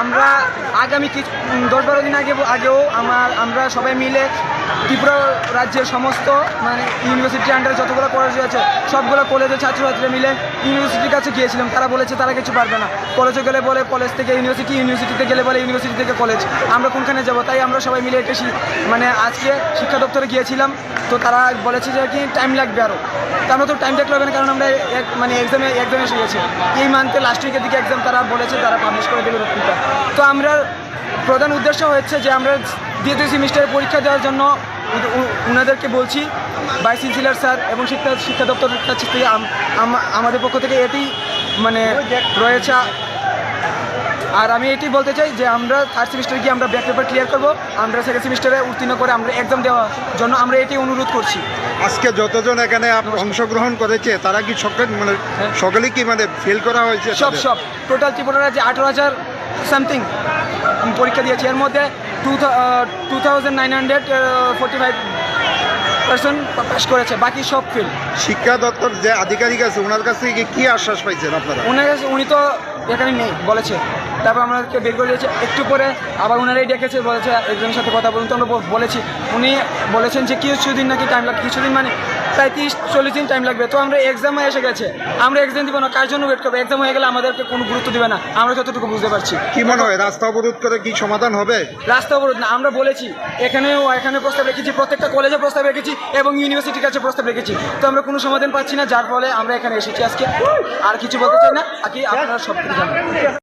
আমরা আগামী কিছু দশ বারো দিন আগে, আগেও আমার, আমরা সবাই মিলে ত্রিপুরা রাজ্যের সমস্ত মানে ইউনিভার্সিটির আন্ডারে যতগুলো কলেজ আছে, সবগুলো কলেজের ছাত্রছাত্রীরা মিলে ইউনিভার্সিটির কাছে গিয়েছিলাম। তারা বলেছে, তারা কিছু পারবে না। কলেজে গেলে বলে কলেজ থেকে ইউনিভার্সিটি ইউনিভার্সিটিতে গেলে বলে ইউনিভার্সিটি থেকে কলেজ আমরা কোনখানে যাব? তাই আমরা সবাই মিলে এটা মানে আজকে শিক্ষা দপ্তরে গিয়েছিলাম। তো তারা বলেছে যে, কি টাইম লাগবে আরও তো তো টাইম হবে না, কারণ আমরা এক মানে এক্সামে এক্সাম এসে গেছি। এই মান্থে লাস্ট উইকের দিকে এক্সাম তারা বলেছে, তারা পাবলিশ করে দেবে তো আমরা প্রধান উদ্দেশ্য হচ্ছে যে আমরা দ্বিতীয় সেমিস্টারের পরীক্ষা দেওয়ার জন্য উনাদেরকে বলছি ভাইস চ্যান্সেলর স্যার এবং শিক্ষা শিক্ষা দপ্তরের কাছে থেকে আম- আম- আমাদের পক্ষ থেকে এটি মানে রয়েছে। আর আমি এটি বলতে চাই যে আমরা থার্ড সেমিস্টারে গিয়ে আমরা ব্যাক পেপার ক্লিয়ার করব। আমরা সেকেন্ড সেমিস্টারে উত্তীর্ণ করে আমরা এক্সাম দেওয়ার জন্য আমরা এটি অনুরোধ করছি। আজকে যতজন এখানে অংশগ্রহণ করেছে তারা কি সকলে মানে হ্যাঁ। সকলে কি মানে ফেল করা হয়েছে সব সব। টোটাল ত্রিপুরা রাজ্যে আঠারো হাজার সামথিং পরীক্ষা দিয়েছি। এর মধ্যে two two thousand nine hundred forty five percent pass করেছে। বাকি সব ফিল্ড শিক্ষা দপ্তর যে আধিকারিক আছে ওনার কাছ থেকে কি আশ্বাস পাইছেন আপনারা? ওনার কাছে উনি তো এখানে নেই বলেছে। তারপর আমাদেরকে বের করে দিয়েছে। একটু পরে আবার ওনারাই ডেকেছে বলেছে একজনের সাথে কথা বলুন তো আমরা বলেছি। উনি বলেছেন যে কিছুদিন নাকি টাইম লাগবে কিছুদিন মানে প্রায় তিরিশ চল্লিশ দিন টাইম লাগবে। তো আমরা এক্সামে এসে গেছে। আমরা এক্সাম দিব না কার জন্য ওয়েট করব? এক্সাম হয়ে গেলে আমাদেরকে কোনো গুরুত্ব দিবে না। আমরা যতটুকু বুঝতে পারছি। কি মনে হয় রাস্তা অবরোধ করে কি সমাধান হবে? রাস্তা অবরোধ না আমরা বলেছি। এখানেও এখানে প্রস্তাব রেখেছি প্রত্যেকটা কলেজে প্রস্তাব রেখেছি এবং ইউনিভার্সিটির কাছে প্রস্তাব রেখেছি। তো আমরা কোনো সমাধান পাচ্ছি না যার ফলে আমরা এখানে এসেছি আজকে। আর কিছু বলতে চাই না? আর কি আপনারা সব কিছু জানেন।